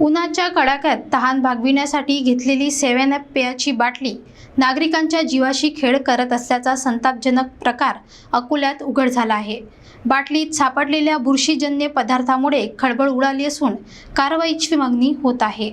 उन्हाच्या कडाक्यात तहान भागविण्यासाठी घेतलेली सेव्हन अप पेयाची बाटली नागरिकांच्या जीवाशी खेळ करत असल्याचा संतापजनक प्रकार अकोल्यात उघड झाला आहे. बाटलीत सापडलेल्या बुरशीजन्य पदार्थामुळे खळबळ उडाली असून कारवाईची मागणी होत आहे.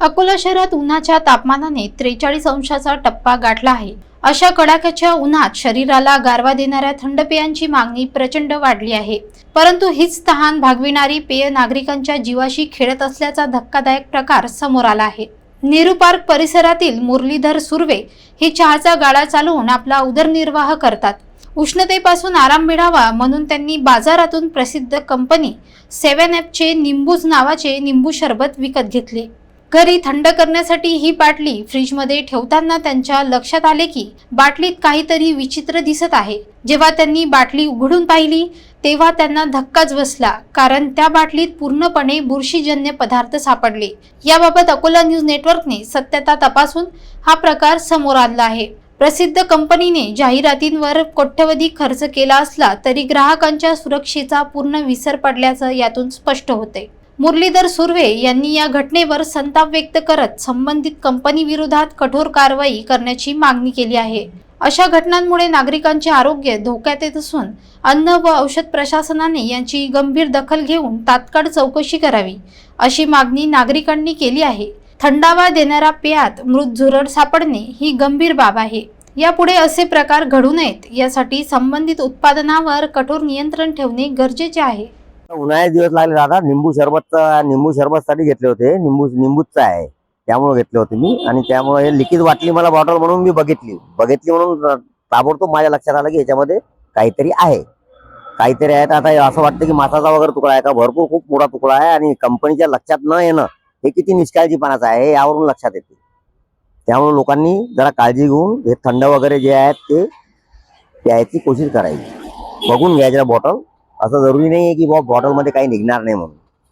अकोला शहरात उन्हाच्या तापमानाने त्रेचाळीस अंशाचा टप्पा गाठला आहे. अशा कडाक्याच्या उन्हात शरीराला गारवा देणाऱ्या थंड पेयांची मागणी प्रचंड वाढली आहे. परंतु हीच तहान भागविणारी पेय नागरिकांच्या जीवाशी खेळत असल्याचा धक्कादायक प्रकार समोर आला आहे. नेहरू पार्क परिसरातील मुरलीधर सुर्वे हे चहाचा गाळा चालवून आपला उदरनिर्वाह करतात. उष्णतेपासून आराम मिळावा म्हणून त्यांनी बाजारातून प्रसिद्ध कंपनी सेव्हन ॲपचे निंबूज नावाचे निंबू शरबत विकत घेतले. घरी थंड करण्यासाठी ही बाटली फ्रीजमध्ये ठेवताना त्यांच्या लक्षात आले की बाटलीत काहीतरी विचित्र दिसत आहे. जेव्हा त्यांनी बाटली उघडून पाहिली तेव्हा त्यांना धक्काच बसला कारण त्या बाटलीत पूर्णपणे बुरशीजन्य पदार्थ सापडले. याबाबत अकोला न्यूज नेटवर्कने सत्यता तपासून हा प्रकार समोर आणला आहे. प्रसिद्ध कंपनीने जाहिरातींवर कोट्यवधी खर्च केला असला तरी ग्राहकांच्या सुरक्षेचा पूर्ण विसर पडल्याचं यातून स्पष्ट होते. मुरलीधर सुर्वे यांनी या घटनेवर संताप व्यक्त करत संबंधित कंपनी विरोधात कठोर कारवाई करण्याची मागणी केली आहे. अशा घटनांमुळे नागरिकांचे आरोग्य धोक्यात येत असून अन्न व औषध प्रशासनाने यांची गंभीर दखल घेऊन तात्काळ चौकशी करावी अशी मागणी नागरिकांनी केली आहे. थंडावा देणारा पेयात मृत झुरळ सापडणे ही गंभीर बाब आहे. यापुढे असे प्रकार घडू नयेत यासाठी संबंधित उत्पादनावर कठोर नियंत्रण ठेवणे गरजेचे आहे. उन्हाळ्यात दिवस लागले दादा. निंबू सरबत निंबू शरबतसाठी घेतले होते. निंबू निंबूचा आहे. त्यामुळे घेतले होते मी. आणि त्यामुळे हे लिक्विड वाटली मला बॉटल म्हणून मी बघितली. बघितली म्हणून ताबडतोब माझ्या लक्षात आलं की याच्यामध्ये काहीतरी आहे. काहीतरी आहे. तर आता असं वाटतं की मासाचा वगैरे तुकडा आहे का? भरपूर खूप मोठा तुकडा आहे आणि कंपनीच्या लक्षात न येणं हे किती निष्काळजीपणाचं आहे हे यावरून लक्षात येते. त्यामुळे लोकांनी जरा काळजी घेऊन हे थंड वगैरे जे आहेत ते प्यायची कोशिश करायची. बघून घ्यायच्या बॉटल. असं जरुरी नाही आहे की बॉ बॉटलमध्ये काही निघणार नाही म्हणून.